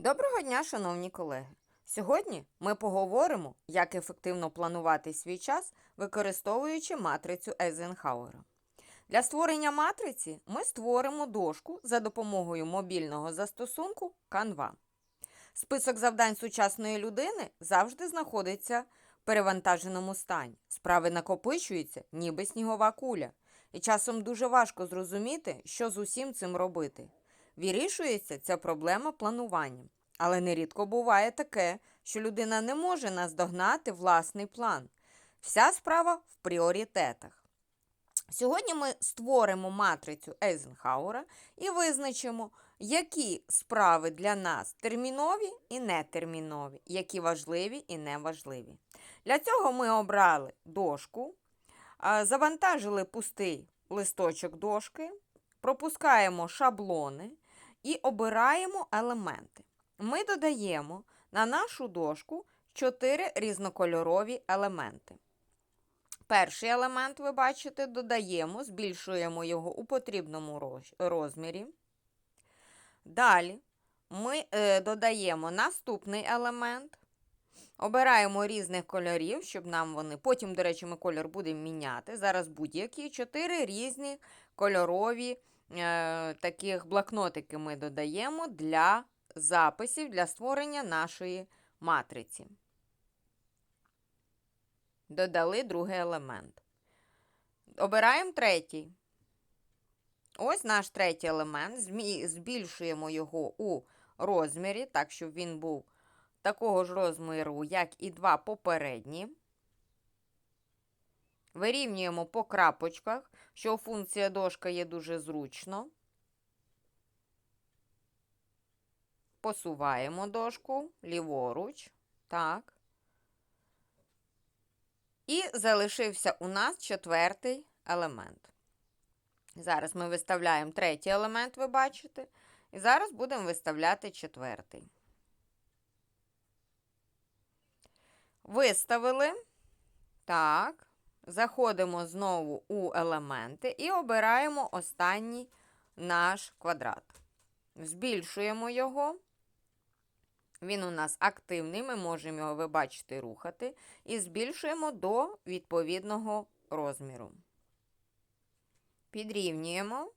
Доброго дня, шановні колеги! Сьогодні ми поговоримо, як ефективно планувати свій час, використовуючи матрицю Ейзенхауера. Для створення матриці ми створимо дошку за допомогою мобільного застосунку Canva. Список завдань сучасної людини завжди знаходиться в перевантаженому стані. Справи накопичуються, ніби снігова куля, і часом дуже важко зрозуміти, що з усім цим робити. Вирішується ця проблема плануванням. Але нерідко буває таке, що людина не може наздогнати власний план. Вся справа в пріоритетах. Сьогодні ми створимо матрицю Ейзенхауера і визначимо, які справи для нас термінові і нетермінові, які важливі і неважливі. Для цього ми обрали дошку, завантажили пустий листочок дошки, пропускаємо шаблони і обираємо елементи. Ми додаємо на нашу дошку 4 різнокольорові елементи. Перший елемент, ви бачите, додаємо, збільшуємо його у потрібному розмірі. Далі ми е, додаємо наступний елемент. Обираємо різних кольорів, щоб нам вони. Потім, до речі, ми кольор будемо міняти. Зараз будь-які чотири різні кольорові таких блокнотики ми додаємо для записів для створення нашої матриці. Додали другий елемент. Обираємо третій. Ось наш третій елемент. Збільшуємо його у розмірі, так, щоб він був такого ж розміру, як і два попередні. Вирівнюємо по крапочках, що функція дошка є дуже зручно. Посуваємо дошку ліворуч. Так. І залишився у нас четвертий елемент. Зараз ми виставляємо третій елемент, ви бачите. І зараз будемо виставляти четвертий. Виставили. Так. Заходимо знову у елементи і обираємо останній наш квадрат. Збільшуємо його. Він у нас активний, ми можемо його, ви бачите, рухати. І збільшуємо до відповідного розміру. Підрівнюємо.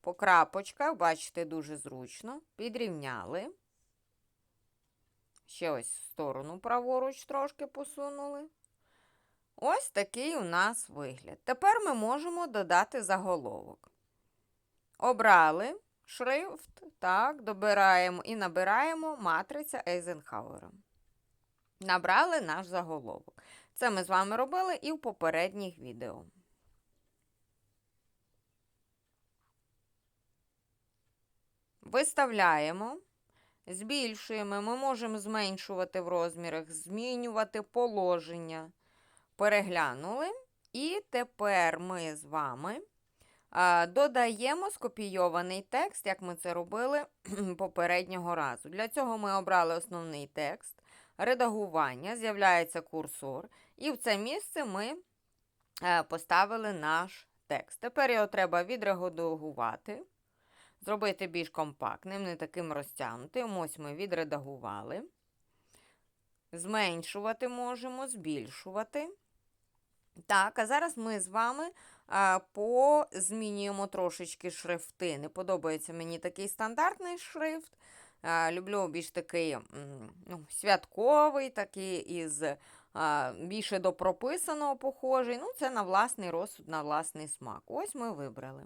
По крапочках, бачите, дуже зручно. Підрівняли. Ще ось в сторону праворуч трошки посунули. Ось такий у нас вигляд. Тепер ми можемо додати заголовок. Обрали шрифт, так, добираємо і набираємо матриця Ейзенхауера. Набрали наш заголовок. Це ми з вами робили і в попередніх відео. Виставляємо, збільшуємо, ми можемо зменшувати в розмірах, змінювати положення. Переглянули. І тепер ми з вами додаємо скопійований текст, як ми це робили попереднього разу. Для цього ми обрали основний текст, редагування, з'являється курсор, і в це місце ми е, поставили наш текст. Тепер його треба відредагувати, зробити більш компактним, не таким розтягнутим. Ось ми відредагували. Зменшувати можемо, збільшувати. Так, а зараз ми з вами а, позмінюємо трошечки шрифти. Не подобається мені такий стандартний шрифт. А, люблю більш такий ну, святковий, такий із а, більше до прописаного похожий. Ну, це на власний розсуд, на власний смак. Ось ми вибрали.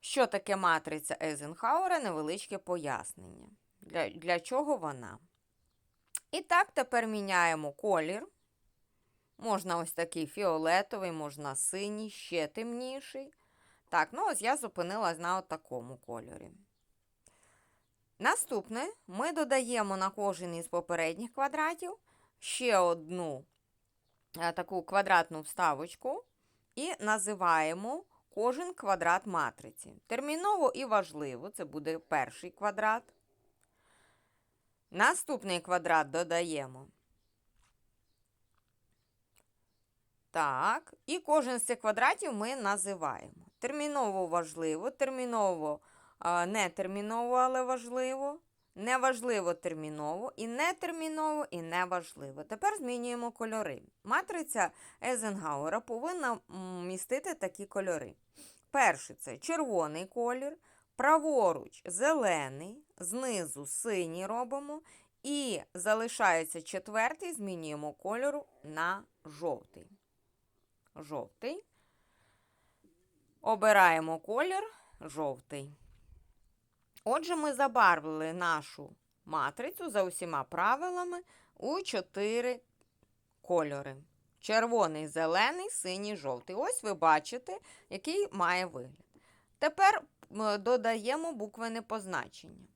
Що таке матриця Ейзенхауера? Невеличке пояснення. Для, для чого вона? І так, тепер міняємо колір. Можна ось такий фіолетовий, можна синій, ще темніший. Так, ну ось я зупинилась на такому кольорі. Наступне ми додаємо на кожен із попередніх квадратів ще одну е, таку квадратну вставочку і називаємо кожен квадрат матриці. Терміново і важливо, це буде перший квадрат. Наступний квадрат додаємо. Так, і кожен з цих квадратів ми називаємо. Терміново важливо, терміново не терміново, але важливо. неважливо терміново, і нетерміново, і неважливо. Тепер змінюємо кольори. Матриця Ейзенгауера повинна містити такі кольори. Перший це червоний колір, праворуч зелений, знизу синій робимо. І залишається четвертий, змінюємо кольору на жовтий. Жовтий. Обираємо колір жовтий. Отже, ми забарвили нашу матрицю за усіма правилами у чотири кольори: червоний, зелений, синій, жовтий. Ось ви бачите, який має вигляд. Тепер додаємо буквене позначення.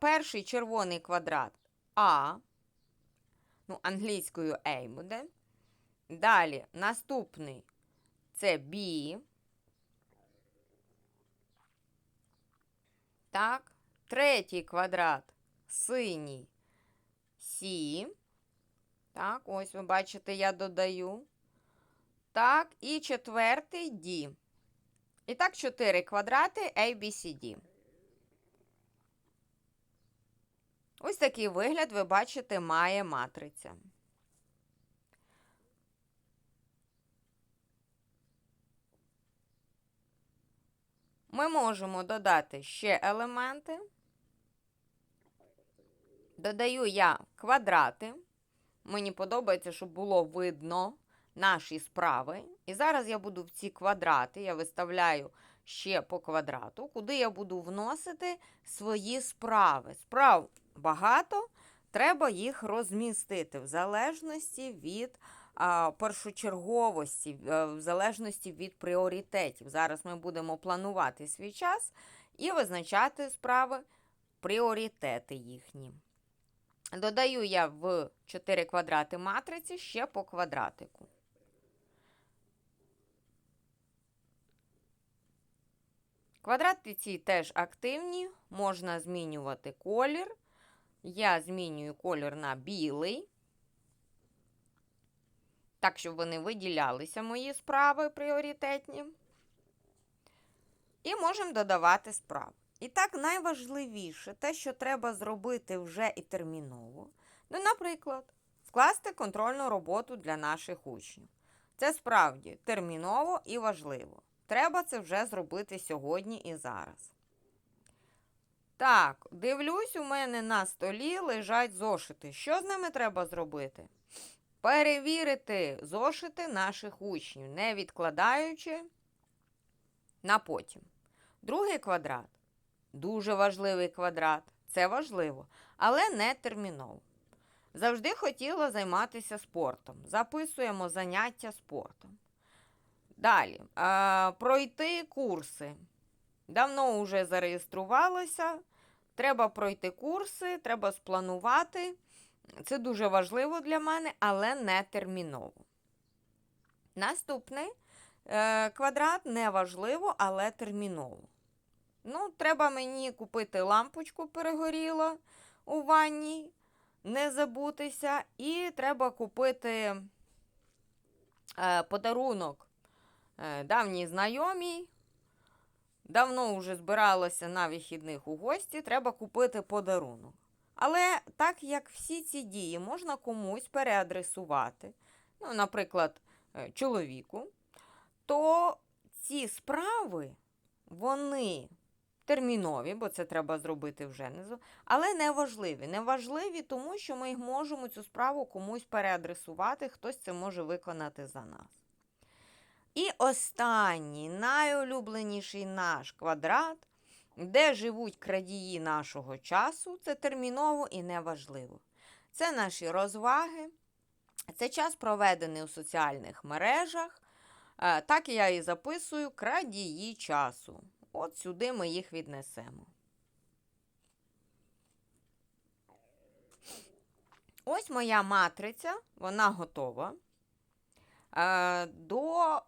Перший червоний квадрат А, ну, англійською A буде. Далі наступний це B. Так, третій квадрат синій Сі. Так, ось ви бачите, я додаю. Так, і четвертий D. І так, чотири квадрати A, B, C, D. Ось такий вигляд, ви бачите, має матриця. Ми можемо додати ще елементи. Додаю я квадрати. Мені подобається, щоб було видно наші справи. І зараз я буду в ці квадрати, я виставляю ще по квадрату, куди я буду вносити свої справи. Справ багато, треба їх розмістити в залежності від першочерговості, е, в залежності від пріоритетів. Зараз ми будемо планувати свій час і визначати справи, пріоритети їхні. Додаю я в 4 квадрати матриці ще по квадратику. Квадрати ці теж активні, можна змінювати колір. Я змінюю колір на білий, так, щоб вони виділялися, мої справи пріоритетні. І можемо додавати справи. І так, найважливіше, те, що треба зробити вже і терміново. Ну, наприклад, скласти контрольну роботу для наших учнів. Це справді терміново і важливо. Треба це вже зробити сьогодні і зараз. Так, дивлюсь, у мене на столі лежать зошити. Що з ними треба зробити? Перевірити зошити наших учнів, не відкладаючи на потім. Другий квадрат дуже важливий квадрат. Це важливо, але не терміново. Завжди хотіла займатися спортом. Записуємо заняття спортом. Далі, е, пройти курси. Давно вже зареєструвалася. Треба пройти курси, треба спланувати. Це дуже важливо для мене, але не терміново. Наступний е, квадрат не важливо, але терміново. Ну, треба мені купити лампочку перегоріла у ванні, не забутися. І треба купити е, подарунок е, давній знайомій. Давно вже збиралася на вихідних у гості, треба купити подарунок. Але так як всі ці дії можна комусь переадресувати, ну, наприклад, е, чоловіку, то ці справи, вони термінові, бо це треба зробити вже не але не важливі. Не важливі, тому що ми можемо цю справу комусь переадресувати, хтось це може виконати за нас. І останній, найулюбленіший наш квадрат, де живуть крадії нашого часу, це терміново і неважливо. Це наші розваги, це час проведений у соціальних мережах. Е, Так я і записую крадії часу. От сюди ми їх віднесемо. Ось моя матриця, вона готова. Е, До,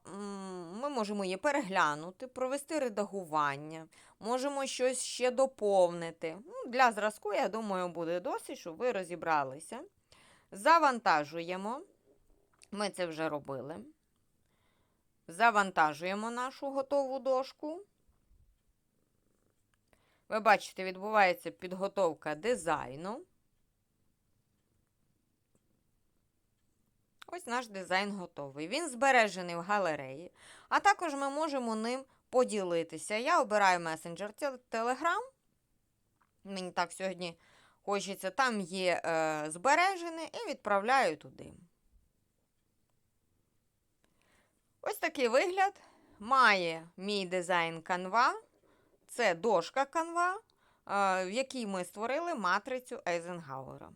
ми можемо її переглянути, провести редагування, можемо щось ще доповнити. Ну, Для зразку, я думаю, буде досить, щоб ви розібралися. Завантажуємо. Ми це вже робили. Завантажуємо нашу готову дошку. Ви бачите, відбувається підготовка дизайну. Ось наш дизайн готовий. Він збережений в галереї, а також ми можемо ним поділитися. Я обираю месенджер Telegram. Мені так сьогодні хочеться. Там є е, збережений і відправляю туди. Ось такий вигляд має мій дизайн Canva. Це дошка Canva, е, в якій ми створили матрицю Eisenhower.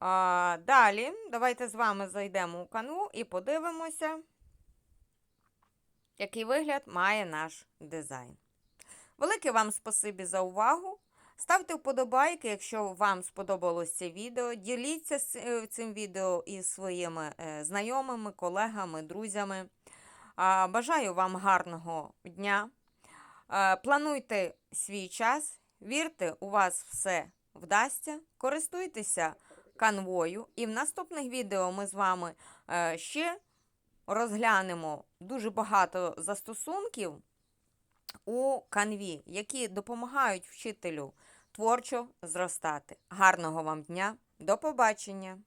А, далі, давайте з вами зайдемо у канву і подивимося, який вигляд має наш дизайн. Велике вам спасибі за увагу. Ставте вподобайки, якщо вам сподобалось це відео. Діліться е, цим відео із своїми е, знайомими, колегами, друзями. Бажаю вам гарного дня. Е, Плануйте свій час, вірте, у вас все вдасться. Користуйтеся канвою. І в наступних відео ми з вами е, ще розглянемо дуже багато застосунків у канві, які допомагають вчителю творчо зростати. Гарного вам дня! До побачення!